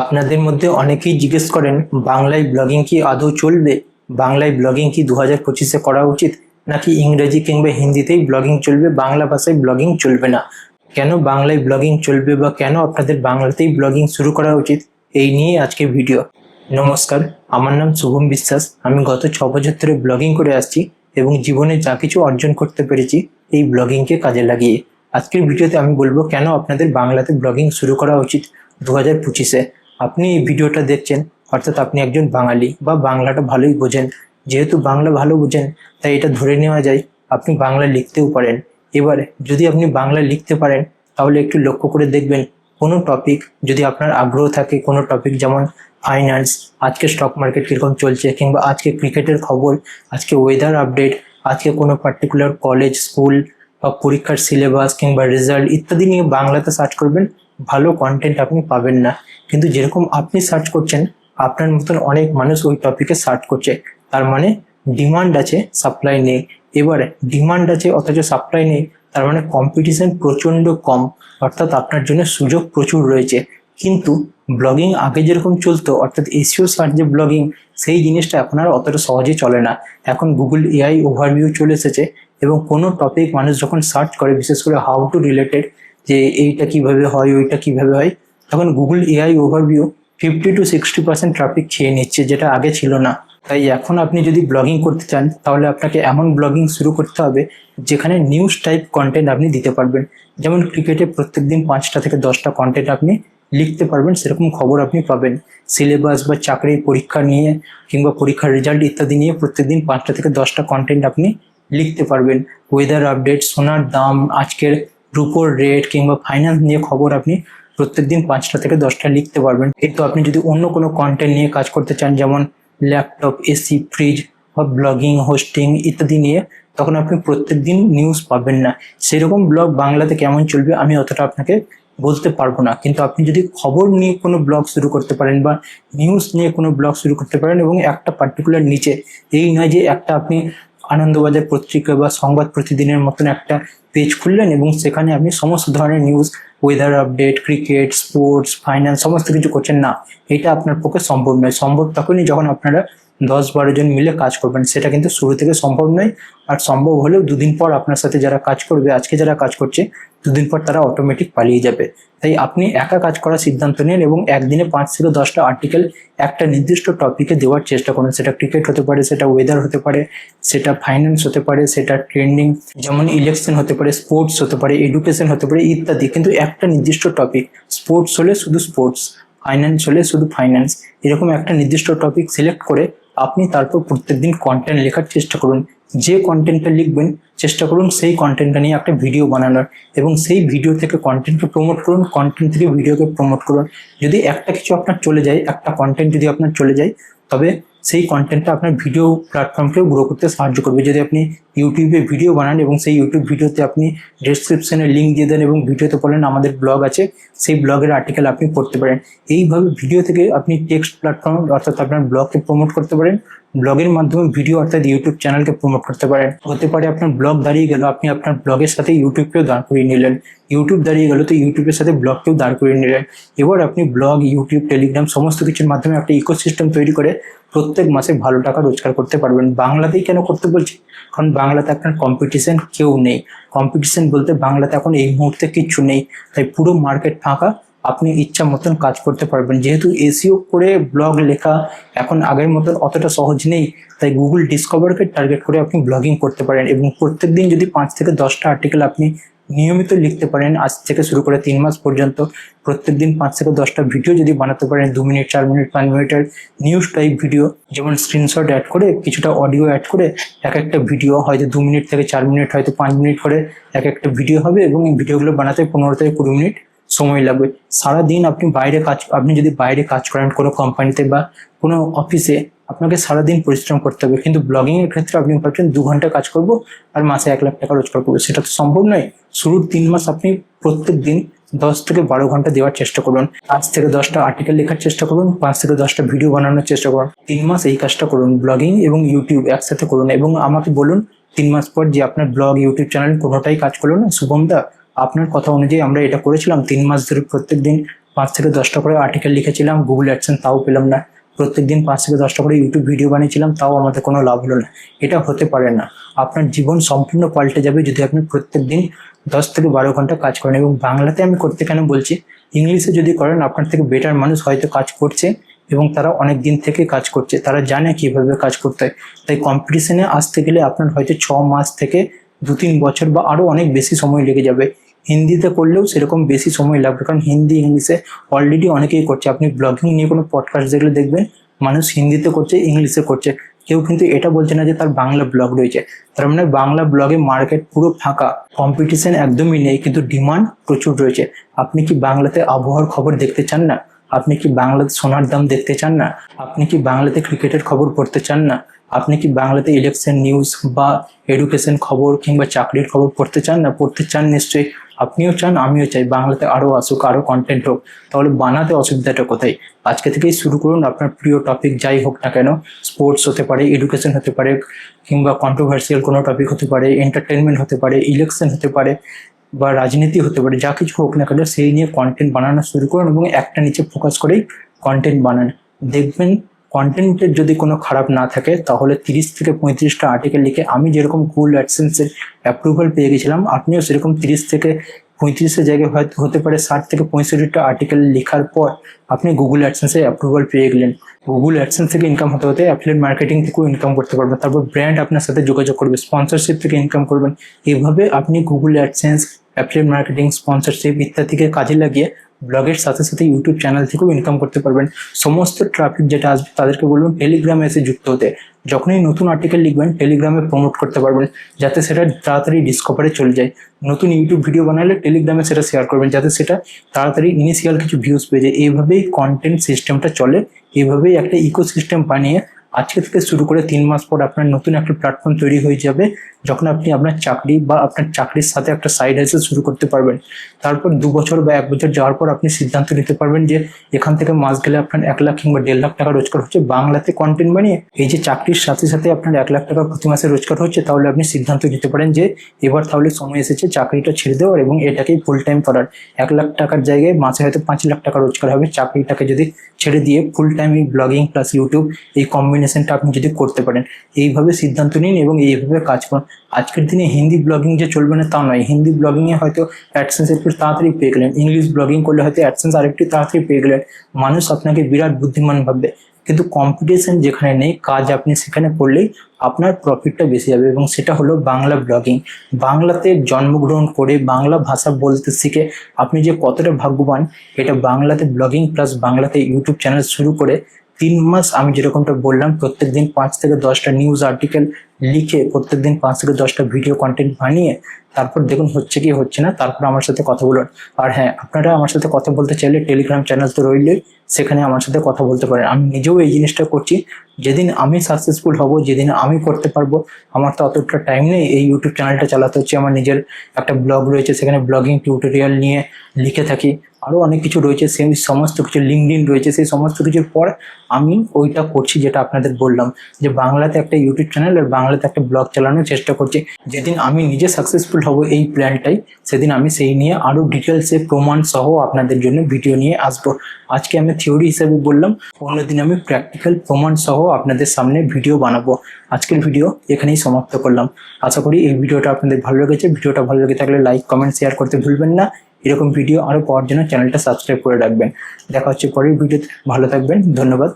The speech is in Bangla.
আপনাদের মধ্যে অনেকেই জিজ্ঞেস করেন, বাংলায় ব্লগিং কি আদৌ চলবে? বাংলায় ব্লগিং কি দু হাজার পঁচিশে করা উচিত? নাকি ইংরেজি কিংবা হিন্দিতেই ব্লগিং চলবে? বাংলা ভাষায় ব্লগিং চলবে না? কেন বাংলায় ব্লগিং চলবে বা কেন আপনাদের বাংলাতেই ব্লগিং শুরু করা উচিত? এই নিয়ে আজকে ভিডিও নমস্কার, আমার নাম শুভম বিশ্বাস। আমি গত ছ বছর ধরে ব্লগিং করে আসছি এবং জীবনে যা কিছু অর্জন করতে পেরেছি, এই ব্লগিংকে কাজে লাগিয়ে। আজকের ভিডিওতে আমি বলব, কেন আপনাদের বাংলাতে ব্লগিং শুরু করা উচিত দু হাজার পঁচিশে? আপনি এই ভিডিওটা দেখছেন, অর্থাৎ আপনি একজন বাঙালি বা বাংলাটা ভালোই বোঝেন। যেহেতু বাংলা ভালো বোঝেন, তাই এটা ধরে নেওয়া যায়, আপনি বাংলা লিখতেও পারেন। এবারে যদি আপনি বাংলা লিখতে পারেন, তাহলে একটু লক্ষ্য করে দেখবেন, কোনো টপিক যদি আপনার আগ্রহ থাকে, কোনো টপিক যেমন ফাইন্যান্স আজকে স্টক মার্কেট কীরকম চলছে, কিংবা আজকে ক্রিকেটের খবর, আজকে ওয়েদার আপডেট আজকে কোনো পার্টিকুলার কলেজ স্কুল বা পরীক্ষার সিলেবাস কিংবা রেজাল্ট ইত্যাদি নিয়ে বাংলাতে সার্চ করবেন ভালো কন্টেন্ট আপনি পাবেন না। কিন্তু যেরকম আপনি সার্চ করছেন, আপনার মতন অনেক মানুষ ওই টপিকে সার্চ করছে। তার মানে ডিমান্ড আছে সাপ্লাই নেই। এবারে ডিমান্ড আছে, অথচ সাপ্লাই নেই, তার মানে কম্পিটিশন প্রচণ্ড কম। অর্থাৎ আপনার জন্য সুযোগ প্রচুর রয়েছে। কিন্তু ব্লগিং আগে যেরকম চলতো, অর্থাৎ এসিও সার্চ যে ব্লগিং সেই জিনিসটা এখন আর অতটা সহজে চলে না। এখন গুগল এআই ওভারভিউ চলে এসেছে এবং কোনো টপিক মানুষ যখন সার্চ করে, বিশেষ করে হাউ টু রিলেটেড যে এইটা কীভাবে হয়, ওইটা কীভাবে হয়, তখন Google AI overview fifty two sixty percent traffic খেয়ে নিচ্ছে, যেটা আগে ছিল না। তাই এখন আপনি যদি ব্লগিং করতে চান, তাহলে আপনাকে এমন ব্লগিং শুরু করতে হবে, যেখানে নিউজ টাইপ কন্টেন্ট আপনি দিতে পারবেন। যেমন ক্রিকেটে প্রত্যেক দিন পাঁচটা থেকে দশটা কন্টেন্ট আপনি লিখতে পারবেন, সেরকম খবর আপনি পাবেন। সিলেবাস বা চাকরির পরীক্ষা নিয়ে কিংবা পরীক্ষার রেজাল্ট ইত্যাদি নিয়ে প্রত্যেকদিন পাঁচটা থেকে দশটা কন্টেন্ট আপনি লিখতে পারবেন। ওয়েদার আপডেট সোনার দাম, আজকের রুপোর রেট কিংবা ফাইন্যান্স নিয়ে খবর আপনি প্রত্যেক দিন পাঁচটা থেকে দশটা লিখতে পারবেন। কিন্তু আপনি যদি অন্য কোনো কন্টেন্ট নিয়ে কাজ করতে চান, যেমন ল্যাপটপ এসি ফ্রিজ বা ব্লগিং হোস্টিং ইত্যাদি নিয়ে, তখন আপনি প্রত্যেক দিন নিউজ পাবেন না। সেরকম ব্লগ বাংলাতে কেমন চলবে আমি অতটা আপনাকে বলতে পারব না। কিন্তু আপনি যদি খবর নিয়ে কোনো ব্লগ শুরু করতে পারেন বা নিউজ নিয়ে কোনো ব্লগ শুরু করতে পারেন এবং একটা পার্টিকুলার নিচে, এই নয় যে একটা আপনি আনন্দবাজার পত্রিকা বা সংবাদ প্রতিদিনের মতন একটা পেজ খুললেন এবং সেখানে আপনি সমস্ত ধরনের news weather update cricket sports finance সমস্ত কিছু করছেন। না, এটা আপনার পক্ষে সম্ভব নয়। সম্ভব তখনই যখন আপনারা দশ বারো জন মিলে কাজ করবেন, সেটা কিন্তু শুরু থেকে সম্ভব নয়। আর সম্ভব হলেও দুদিন পর আপনার সাথে যারা কাজ করবে, আজকে যারা কাজ করছে, দুদিন পর তারা অটোমেটিক পালিয়ে যাবে। তাই আপনি একা কাজ করার সিদ্ধান্ত নিন এবং একদিনে পাঁচ থেকে দশটা আর্টিকেল একটা নির্দিষ্ট টপিকে দেওয়ার চেষ্টা করুন। সেটা ক্রিকেট হতে পারে, সেটা ওয়েদার হতে পারে, সেটা ফাইন্যান্স হতে পারে, সেটা ট্রেন্ডিং যেমন ইলেকশন হতে পারে স্পোর্টস হতে পারে এডুকেশন হতে পারে, ইত্যাদি। কিন্তু একটা নির্দিষ্ট টপিক স্পোর্টস হলে শুধু স্পোর্টস ফাইন্যান্স হলে শুধু ফাইন্যান্স এরকম একটা নির্দিষ্ট টপিক সিলেক্ট করে আপনি তারপর প্রত্যেকদিন কন্টেন্ট লেখার চেষ্টা করুন। যে কন্টেন্টটা লিখবেন, চেষ্টা করুন সেই কন্টেন্টটা নিয়ে একটা ভিডিও বানানোর এবং সেই ভিডিও থেকে কন্টেন্টকে প্রমোট করুন কন্টেন্ট থেকে ভিডিওকে প্রমোট করুন। যদি একটা কিছু আপনার চলে যায়, একটা কন্টেন্ট যদি আপনার চলে যায়, তবে সেই কন্টেন্টটা আপনার ভিডিও প্ল্যাটফর্মকেও গ্রো করতে সাহায্য করবে। যদি আপনি ইউটিউবে ভিডিও বানান এবং সেই ইউটিউব ভিডিওতে আপনি ডেসক্রিপশনে লিঙ্ক দিয়ে দেন এবং ভিডিওতে বলেন আমাদের ব্লগ আছে, সেই ব্লগের আর্টিকেল আপনি পড়তে পারেন। এইভাবে ভিডিও থেকে আপনি টেক্সট প্ল্যাটফর্ম অর্থাৎ আপনার ব্লগকে প্রমোট করতে পারেন ব্লগের মাধ্যমে ভিডিও অর্থাৎ ইউটিউব চ্যানেলকে প্রমোট করতে পারেন। হতে পারে আপনার ব্লগ দাঁড়িয়ে গেল, আপনি আপনার ব্লগের সাথে ইউটিউবকেও দাঁড় করিয়ে নিলেন। ইউটিউব দাঁড়িয়ে গেল তো ইউটিউবের সাথে ব্লগকেও দাঁড় করিয়ে নিলেন। এবার আপনি ব্লগ ইউটিউব টেলিগ্রাম সমস্ত কিছুর মাধ্যমে একটা ইকোসিস্টেম তৈরি করে প্রত্যেক মাসে ভালো টাকা রোজগার করতে পারবেন। বাংলাতেই কেন করতে বলছি? কারণ বাংলাতে আপনার কম্পিটিশন কেউ নেই। কম্পিটিশন বলতে বাংলাতে এখন এই মুহূর্তে কিছু নেই। তাই পুরো মার্কেট ফাঁকা। আপনি ইচ্ছা মতন কাজ করতে পারবেন। যেহেতু এসিও করে ব্লগ লেখা এখন আগের মতন অতটা সহজ নেই। তাই গুগল ডিসকভারকে টার্গেট করে আপনি ব্লগিং করতে পারেন। এবং প্রত্যেক দিন যদি পাঁচ থেকে দশটা আর্টিকেল আপনি নিয়মিত লিখতে পারেন। আজ থেকে শুরু করে তিন মাস পর্যন্ত প্রত্যেকদিন পাঁচ থেকে দশটা ভিডিও যদি বানাতে পারেন, দু মিনিট, চার মিনিট, পাঁচ মিনিটের নিউজ টাইপ ভিডিও যেমন স্ক্রিনশট অ্যাড করে, কিছুটা অডিও অ্যাড করে, এক একটা ভিডিও হয়তো দু মিনিট থেকে চার মিনিট, হয়তো পাঁচ মিনিট করে এক একটা ভিডিও হবে এবং এই ভিডিওগুলো বানাতে পনেরো থেকে কুড়ি মিনিট সময় লাগবে। সারাদিন আপনি বাইরে কাজ, আপনি যদি বাইরে কাজ করেন কোনো কোম্পানিতে বা কোনো অফিসে আপনাকে সারাদিন পরিশ্রম করতে হবে। কিন্তু ব্লগিং এর ক্ষেত্রে আপনি ভাবছেন দু ঘণ্টা কাজ করব আর মাসে এক লাখ টাকা রোজগার করব। সেটা তো সম্ভব নয়। শুরুর তিন মাস আপনি প্রত্যেক দিন দশ থেকে বারো ঘণ্টা দেওয়ার চেষ্টা করুন পাঁচ থেকে দশটা আর্টিকেল লেখার চেষ্টা করুন পাঁচ থেকে দশটা ভিডিও বানানোর চেষ্টা করুন তিন মাস এই কাজটা করুন ব্লগিং এবং ইউটিউব একসাথে করুন এবং আমাকে বলুন তিন মাস পর যে আপনার ব্লগ ইউটিউব চ্যানেল কোনোটাই কাজ করল না। শুভম দা, আপনার কথা অনুযায়ী আমরা এটা করেছিলাম। তিন মাস ধরে প্রত্যেক দিন পাঁচ থেকে দশটা করে আর্টিকেল লিখেছিলাম গুগল অ্যাডসেন্স তাও পেলাম না। প্রত্যেকদিন পাঁচ থেকে দশটা করে ইউটিউব ভিডিও বানিয়েছিলাম, তাও আমাদের কোনো লাভ হলো না। এটা হতে পারে না। আপনার জীবন সম্পূর্ণ পাল্টে যাবে যদি আপনি প্রত্যেক দিন দশ থেকে বারো ঘণ্টা কাজ করেন। এবং বাংলাতে আমি করতে কেন বলছি? ইংলিশে যদি করেন, আপনার থেকে বেটার মানুষ হয়তো কাজ করছে এবং তারা অনেক দিন থেকে কাজ করছে। তারা জানে কীভাবে কাজ করতে হয়। তাই কম্পিটিশনে আসতে গেলে আপনার হয়তো ছ মাস থেকে দু তিন বছর বা আরও অনেক বেশি সময় লেগে যাবে। হিন্দিতে করলেও সেরকম বেশি সময় লাগবে। কারণ হিন্দি, ইংলিশে অলরেডি অনেকেই করছে। আপনি ব্লগিং নিয়ে কোনো পডকাস্ট দেখলে দেখবেন, মানুষ হিন্দিতে করছে, ইংলিশে করছে। কেউ কিন্তু এটা বলছে না যে তার বাংলা ব্লগ রয়েছে। তার মানে বাংলা ব্লগে মার্কেট পুরো ফাঁকা। কম্পিটিশন একদমই নেই, কিন্তু ডিমান্ড প্রচুর রয়েছে। আপনি কি বাংলাতে আবহাওয়ার খবর দেখতে চান না? আপনি কি বাংলাতে সোনার দাম দেখতে চান না? আপনি কি বাংলাতে ক্রিকেটের খবর পড়তে চান না? আপনি কি বাংলাতে ইলেকশন নিউজ বা এডুকেশন খবর কিংবা চাকরির খবর পড়তে চান না? পড়তে চান নিশ্চয়ই। আপনিও চান, আমিও চাই। বাংলাতে আরও আসুক আরও কন্টেন্ট হোক। তাহলে বানাতে অসুবিধাটা কোথায়? আজকে থেকেই শুরু করুন আপনার প্রিয় টপিক যাই হোক না কেন। স্পোর্টস হতে পারে এডুকেশন হতে পারে, কিংবা কন্ট্রোভার্সিয়াল কোনো টপিক হতে পারে এন্টারটেনমেন্ট হতে পারে ইলেকশন হতে পারে। বা রাজনীতি হতে পারে, যা কিছু হোক না কেন, সেই নিয়ে কন্টেন্ট বানানো শুরু করুন এবং একটা নিচে ফোকাস করেই কন্টেন্ট বানান। দেখবেন কন্টেন্টের যদি কোনো খারাপ না থাকে, তাহলে তিরিশ থেকে পঁয়ত্রিশটা আর্টিকেল লিখে আমি যেরকম গুগল অ্যাডসেন্সের অ্যাপ্রুভাল পেয়ে গেছিলাম, আপনিও সেরকম তিরিশ থেকে পঁয়ত্রিশের জায়গায় হয়তো হতে পারে ষাট থেকে পঁয়ষট্টিটা আর্টিকেল লেখার পর আপনি গুগল অ্যাডসেন্সে অ্যাপ্রুভাল পেয়ে গেলেন। গুগল অ্যাডসেন্স থেকে ইনকাম হতে হতে অ্যাফিলিয়েট মার্কেটিং থেকেও ইনকাম করতে পারবেন। তারপর ব্র্যান্ড আপনার সাথে যোগাযোগ করবে স্পন্সরশিপ থেকে ইনকাম করবেন। এভাবে আপনি Google AdSense affiliate marketing sponsorship ইত্যাদিকে কাজে লাগিয়ে ব্লগের সাথে সাথে ইউটিউব চ্যানেল থেকেও ইনকাম করতে পারবেন। সমস্ত ট্রাফিক যেটা আসবে তাদেরকে বলবেন টেলিগ্রামে এসে যুক্ত হতে। যখনই নতুন আর্টিকেল লিখবেন টেলিগ্রামে প্রমোট করতে পারবেন, যাতে সেটা তাড়াতাড়ি ডিসকভারে চলে যায়। নতুন ইউটিউব ভিডিও বানালে টেলিগ্রামে সেটা শেয়ার করবেন, যাতে সেটা তাড়াতাড়ি ইনিশিয়াল কিছু ভিউজ পেয়ে যায়। এইভাবেই কন্টেন্ট সিস্টেমটা চলে। এইভাবেই একটা ইকোসিস্টেম বানিয়ে আজকে থেকে শুরু করে তিন মাস পর আপনার নতুন একটা প্ল্যাটফর্ম তৈরি হয়ে যাবে, যখন আপনি আপনার চাকরি বা আপনার চাকরির সাথে একটা সাইড হাইসেল শুরু করতে পারবেন। তারপর দু বছর বা এক বছর যাওয়ার পর আপনি সিদ্ধান্ত নিতে পারবেন যে এখান থেকে মাস গেলে আপনার এক লাখ কিংবা দেড় লাখ টাকা রোজগার হচ্ছে। বাংলাতে কন্টেন্ট বানিয়ে এই যে চাকরির সাথে সাথে আপনার এক লাখ টাকা প্রতি মাসে রোজগার হচ্ছে, তাহলে আপনি সিদ্ধান্ত নিতে পারেন যে এবার তাহলে সময় এসেছে চাকরিটা ছেড়ে দেওয়ার এবং এটাকেই ফুল টাইম করার। এক লাখ টাকার জায়গায় মাসে হয়তো পাঁচ লাখ টাকা রোজগার হবে। চাকরিটাকে যদি ছেড়ে দিয়ে ফুল টাইম এই ব্লগিং প্লাস ইউটিউব এই কম্বিনেশনটা আপনি যদি করতে পারেন, এইভাবে সিদ্ধান্ত নিন এবং এইভাবে কাজ করুন। আজকের দিনে হিন্দি ব্লগিং যে চলবে না তা নয়, হিন্দি ব্লগিংয়ে হয়তো অ্যাডসেন্স একটু তাড়াতাড়ি পেয়ে গেলেন ইংলিশ ব্লগিং করলে হয়তো অ্যাডসেন্স আরেকটু তাড়াতাড়ি পেয়ে গেলেন, মানুষ আপনাকে বিরাট বুদ্ধিমান ভাববে। কিন্তু কম্পিটিশন যেখানে নেই, কাজ আপনি সেখানে করলেই আপনার প্রফিটটা বেশি হবে এবং সেটা হলো বাংলা ব্লগিং বাংলাতে জন্মগ্রহণ করে বাংলা ভাষা বলতে শিখে আপনি যে কতটা ভাগ্যবান, এটা বাংলাতে ব্লগিং প্লাস বাংলাতে ইউটিউব চ্যানেল শুরু করে তিন মাস আমি যেরকমটা বললাম প্রত্যেক দিন পাঁচ থেকে দশটা নিউজ আর্টিকেল লিখে প্রত্যেক দিন পাঁচ থেকে দশটা ভিডিও কন্টেন্ট বানিয়ে তারপর দেখুন হচ্ছে কি হচ্ছে না, তারপর আমার সাথে কথা বলুন। আর হ্যাঁ আপনারা আমার সাথে কথা বলতে চাইলে টেলিগ্রাম চ্যানেল তো রইলেই, সেখানে আমার সাথে কথা বলতে পারেন। আমি নিজেও এই জিনিসটা করছি, যেদিন আমি সাকসেসফুল হব, যেদিন আমি করতে পারব, আমার তো অতটা টাইম নেই। এই ইউটিউব চ্যানেলটা চালাতে হচ্ছে, আমার নিজের একটা ব্লগ রয়েছে, সেখানে ব্লগিং টিউটোরিয়াল নিয়ে লিখে থাকি। আরও অনেক কিছু রয়েছে, সেই সমস্ত কিছু লিঙ্কডিন রয়েছে, সেই সমস্ত কিছুর পর আমি ওইটা করছি যেটা আপনাদের বললাম, যে বাংলাতে একটা ইউটিউব চ্যানেল আর বাংলাতে একটা ব্লগ চালানোর চেষ্টা করছি। যেদিন আমি নিজে সাকসেসফুল হব এই প্ল্যানটাই সেদিন আমি সেই নিয়ে আরও ডিটেলসে প্রমাণ সহ আপনাদের জন্য ভিডিও নিয়ে আসব। আজকে আমি থিওরি হিসেবে বললাম অন্যদিন আমি প্র্যাকটিক্যাল প্রমাণ সহ আপনাদের সামনে ভিডিও বানাবো। আজকের ভিডিও এখানেই সমাপ্ত করলাম। আশা করি এই ভিডিওটা আপনাদের ভালো লেগেছে। ভিডিওটা ভালো লেগে থাকলে লাইক কমেন্ট শেয়ার করতে ভুলবেন না। এরকম ভিডিও আরও পাওয়ার জন্য চ্যানেলটা সাবস্ক্রাইব করে রাখবেন। দেখা হচ্ছে পরের ভিডিওতে ভালো থাকবেন। ধন্যবাদ।